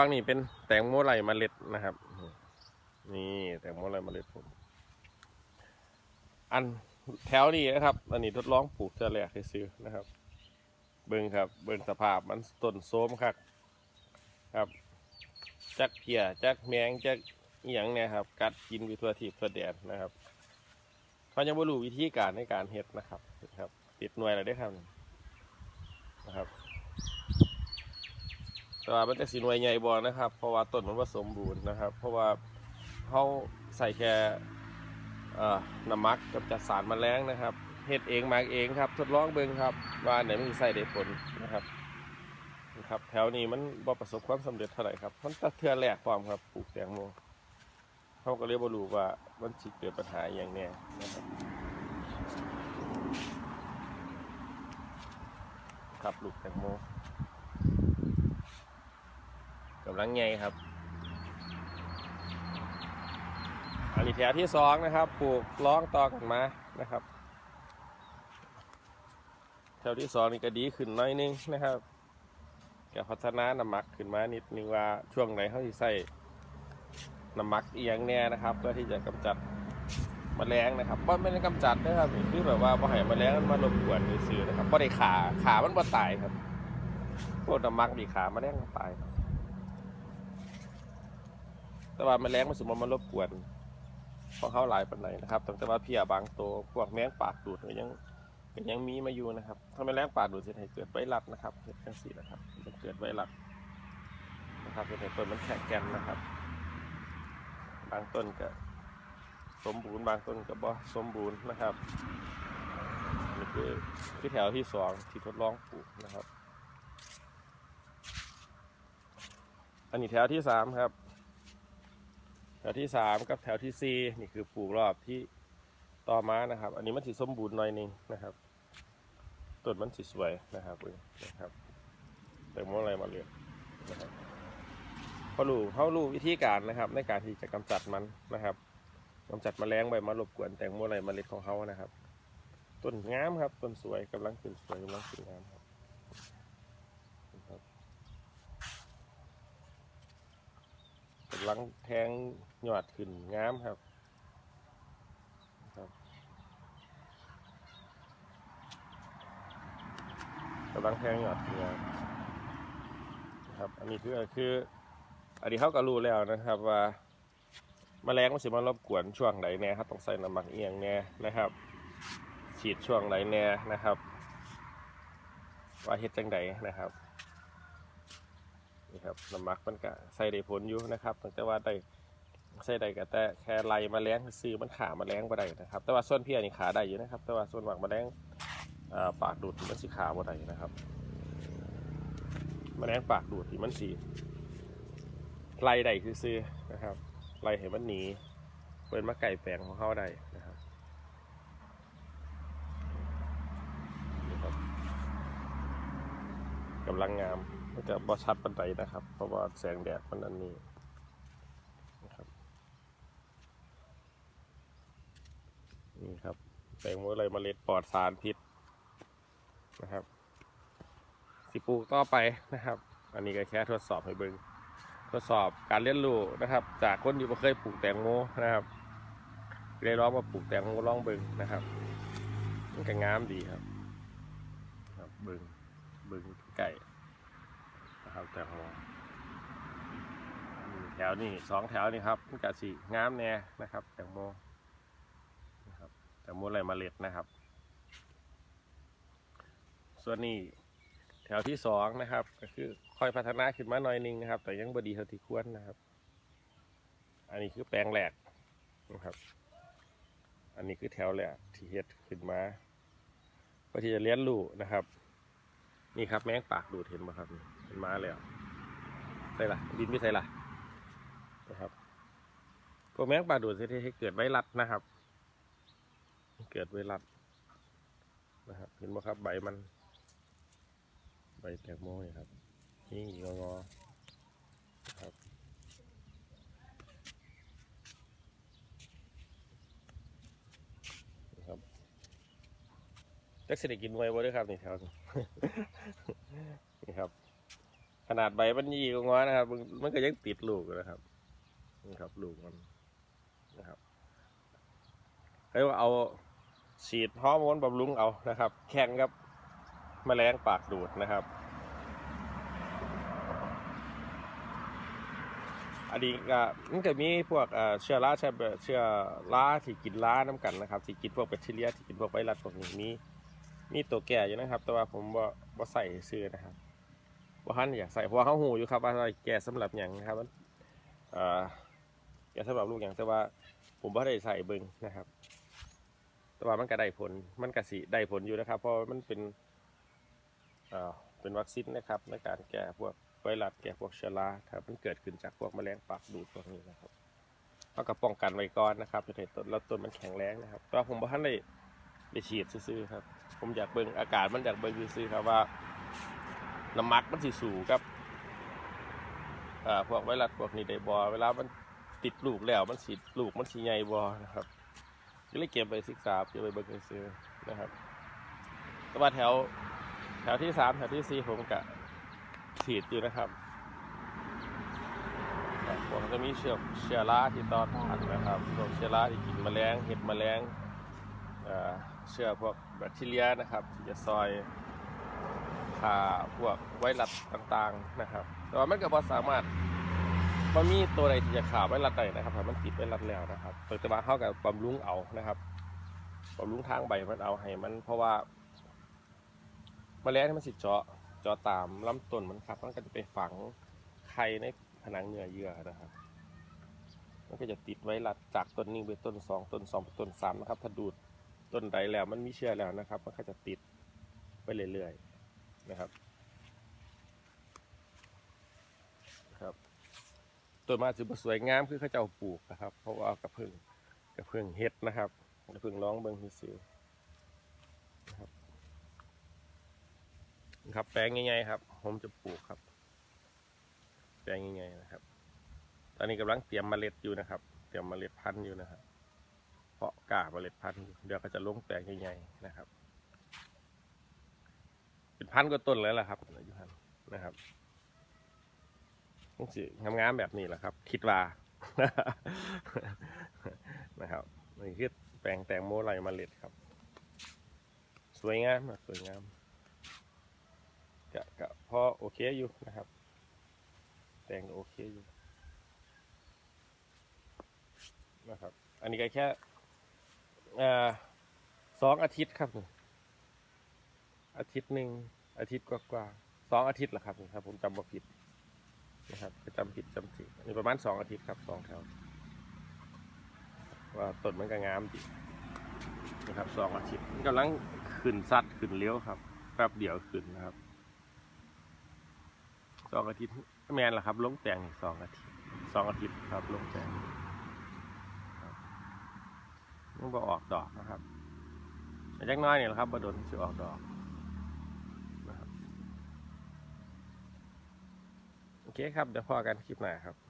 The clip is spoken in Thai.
ฝั่งนี้เป็นแตงโมไหลเมล็ดนะครับ นี่แตงโมไหลเมล็ดผม อันแถวนี้นะครับ อันนี้ทดลองปลูกเทื่อแรกซื้อนะครับ เบิ่งครับ เบิ่งสภาพมันต้นโซมครับครับจักเพียจักแมงจักอหย่างเนี่ยครับ กัดกินวิทั่วทิพทั่วแดนนะครับเขายังไม่รู้วิธีการในการเฮ็ดนะครับครับ ติดหน่วยอะไรได้ครับนะครับ แต่ว่ามันจะสีหน่วยใหญ่บ่นะครับ เพราะว่าต้นมันว่าสมบูรณ์นะครับ เพราะว่าเขาใส่แค่น้ำมักกับจัดสารแมลงนะครับเฮ็ดเองมาเองครับ ทดลองเบิ่งครับ ว่าไหนมันใส่ได้ผลนะครับนะครับ แถวนี้มันบ่ประสบความสำเร็จเท่าไหร่ครับมันตะเทือแรกความครับปลูกแตงโมเขาก็เลยกบ่รู้ว่ามันสิเกิดปัญหาอย่างแน่นะครับครับลูกแตงโม กำลังไงครับ อันนี้แถวที่สองนะครับ ปลูกล้องต่อกันมานะครับ แถวที่สองนี่ก็ดีขึ้นน้อยนึงนะครับก็พัฒนาน้ำหมักขึ้นมานิดนึงว่าช่วงไหนเขาที่ใส่น้ำหมักเอียงแน่นะครับ เพื่อที่จะกำจัดแมลงนะครับว่าไม่ได้กำจัดนะครับคือแบบว่าพอให้แมลงมันมารบกวนซื้อนะครับบ่ได้ขาขามันบ่ตายครับพวกน้ำหมักดีขาแมลงตายครับ แต่ว่าแมลงมันสมมติมันรบกวนของเขาหลายปันไหนนะครับตั้งแต่ว่าเพียบางตัวพวกแมงปากดูดก็ยังก็ยังมีมาอยู่นะครับถ้าแมลงปากดูดจะให้เกิดไวรัสนะครับเกิดจังสีนะครับมันเกิดไวรัสนะครับเป็นต้นมันแข็งแกร่งนะครับ บางต้นก็สมบูรณ์บางต้นก็บ่สมบูรณ์นะครับนี่คือคือแถวที่สองที่ทดลองปลูกนะครับ อันนี้แถวที่สามครับ แถวที่สามกับแถวที่สี่นี่คือปลูกรอบที่ต่อมานะครับ อันนี้มันสีสมบูรณ์หน่อยหนึงนะครับต้นมันสีสวยนะครับเองนะครับแต่มอะไรมาเรียนนะครับพอรู้เขารู้วิธีการนะครับ ในการที่จะกำจัดมันนะครับกำจัดแมลงใบมารบกวนแตงโมอะไรเมล็ดของเขานะครับ ต้นงามครับต้นสวยกำลังขึ้นสวยกำลังขึ้นงามครับำลังแทงยอดขึ้นงามครับครับกำลังแทงยอดขึ้นงามนะครับอันนี้คือคืออันนี้เขาก็รู้แล้วนะครับว่าแมลงมันสิมารบกวนช่วงไหนแน่ครับต้องใส่น้ำมักเอียงแน่นะครับ ฉีดช่วงไหนแน่นะครับ ว่าเฮ็ดจังใดนะครับ นี่ครับน้ำมักมันก็ใส่ได้ผลอยู่นะครับตั้งแต่ว่าได้ใส่ได้ก็แต่แค่ไล่มาแล้งซื้อมันขามาแล้งบ่ได้นะครับ แต่ว่าส่วนเพียนี่ขาได้อยู่นะครับ แต่ว่าส่วนหมักมาแล้งปากดูดมันสิขาบ่ได้นะครับมาแล้งปากดูดที่มันสีไล่ได้คือซื้อนะครับไล่ให้มันหนีเปิดมาไก่แปลงของเขาได้นะครับนี่ครับ กำลังงาม มันจะบ่ชัดปันไดนะครับ เพราะว่าแสงแดดมันอันนี้นะครับนี่ครับแตงโมอะไรเมล็ดปลอดสารพิษนะครับ สิปลูกต่อไปนะครับ อันนี้ก็แค่ทดสอบให้เบิงทดสอบการเรียนรู้นะครับ จากคนที่บ่เคยปลูกแตงโมนะครับเลยลองมาปลูกแตงโมลองเบิงนะครับมันก็งามดีครับ ครับเบิงเบิง ไก่นะครับแต่พอแถวนี้สองแถวนี่ครับกะสีงามแน่นะครับ แตงโมนะครับแตงโมอะไรมาเล็ดนะครับ ส่วนนี้แถวที่สองนะครับ ก็คือค่อยพัฒนาขึ้นมาหน่อยนึงนะครับ แต่ยังบดีเท่าที่ควรนะครับ อันนี้คือแปลงแหลกนะครับ อันนี้คือแถวแหลกที่เฮ็ดขึ้นมาเพื่อที่จะเลี้ยนรู้นะครับ นี่ครับแมงปากดูดเห็นไหมครับเป็นมาแล้วใส่ละดินไม่ใส่ละนะครับพวกแมงปากดูดจะให้เกิดไวรัสนะครับ เกิดไวรัสนะครับเห็นไหมครับใบมัน ใบแตงโมนี่ครับนี่งองอๆครับนี่ครับ จักสิได้กินไว้บ่ด้วยครับนี่แถวนี้ นี่ครับ ขนาดใบมันยีก็ง้อนะครับมันมันก็ยังติดลูกอยู่นะครับนี่ครับ ลูกมันนะครับเรียกว่าเอาฉีดฮอร์โมนบำรุงเอานะครับ แข่งกับแมลงปากดูดนะครับ อันนี้ก็มันก็มีพวกเอ่อเชื้อราเชื้อเชื้อราที่กินราน้ำกันนะครับที่กินพวกแบคทีเรียที่กินพวกไวรัสพวกนี้มี มีตัวแก่อยู่นะครับ แต่ว่าผมบ่บ่ใส่ซื้อนะครับบ่ทันอยากใส่เพราะว่าเขาหูอยู่ครับว่าใส่แก่สำหรับหยังนะครับมันอ่อแก่สำหรับลูกหยังแต่ว่าผมบ่ได้ใส่เบิ่งนะครับ แต่ว่ามันก็ได้ผลมันก็สิได้ผลอยู่นะครับ เพราะมันเป็นเอ่อเป็นวัคซีนนะครับในการแก้พวกไวรัสแก่พวกเชื้อราถ้ามันเกิดขึ้นจากพวกแมลงปากดูดพวกนี้นะครับเราก็ป้องกันไว้ก่อนนะครับจะให้ต้นแล้วต้นมันแข็งแรงนะครับแต่ว่าผมบ่ทันได้ ได้ฉีดซื้อครับ ผมอยากเบิ่งอากาศมันอยากเบิ่งซื้อครับว่าน้ำมักมันสิสูกับอ่าพวกไวรัสพวกนี้ได้บ่เวลามันติดลูกแล้วมันสิลูกมันสิใหญ่บ่นะครับก็เลยเก็บไปศึกษาเก็บไปเบิ่งซื้อนะครับแต่ว่าแถวแถวที่สามแถวที่สี่ผมกะฉีดอยู่นะครับผมจะมีเชื้อเชื้อราที่ต่อดผ่านนะครับพวกเชื้อราที่กินแมลงเห็ดแมลงอ่อ เชื้อพวกแบคทีเรียนะครับที่จะซอยฆ่าพวกไวรัสต่างๆนะครับ แต่ว่ามันก็บ่สามารถมันมีตัวใดที่จะฆ่าไวรัสได้นะครับถ้ามันติดไวรัสแล้วนะครับแต่ว่าเข้ากับบำรุงเอานะครับบำรุงทางใบมันเอาให้มันเพราะว่าแมลงที่มันสิเจาะเจอตามลำต้นมันครับมันก็จะไปฝังไข่ในผนังเนื้อเยื่อนะครับมันก็จะติดไวรัดจากต้นหนึงไปต้นสองต้นสองไปต้นสามนะครับถ้าดูด ต้นใดแล้วมันมีเชื้อแล้วนะครับ มันก็จะติดไปเรื่อยๆนะครับครับต้นมาจะสวยงามคือเขาจะเอาปลูกนะครับ เพราะว่าเอากระเพึ่งกระเพึ่งเฮ็ดนะครับกระเพึ่งร้องเบิ้งซื่อๆนะครับครับแปลงง่ายๆครับ ผมจะปลูกครับ แปลงง่ายๆนะครับ ตอนนี้กำลังเตรียมเมล็ดอยู่นะครับ เตรียมเมล็ดพันธุ์อยู่นะครับ เพาะกาเมล็ดพันธุ์เดี๋ยวก็จะลงแปลงใหญ่ๆนะครับ เป็นพันก็ต้นแล้วล่ะครับอยู่พันนะครับต้องสิงามๆแบบนี้แหละครับ คิดว่านะครับนี่คือแปลงแตงโมไรเมล็ดครับ สวยงามสวยงามกะกะพอโอเคอยู่นะครับ แตงโอเคอยู่นะครับ อันนี้ก็แค่ สองอาทิตย์ครับอาทิตย์หนึ่งอาทิตย์กว่าๆสองอาทิตย์แหละครับครับ ผมจำบ่ผิดนะครับจำผิดจำผิดนี่ประมาณสองอาทิตย์ครับสองแถวว่าต้นมันก็งามดีนะครับสองอาทิตย์กำลังขึ้นซัดขึ้นเลี้ยวครับแป๊บเดียวขึ้นนะครับสองอาทิตย์แมนล่ะครับ ลงแต่งอีกสองอาทิตย์สองอาทิตย์ครับ ลงแต่ง มันก็ออกดอกนะครับแต่จักน้อยเนี่ยแหละครับบดนจะออกดอกนะครับโอเคครับเดี๋ยวพอกันคลิปหน้าครับ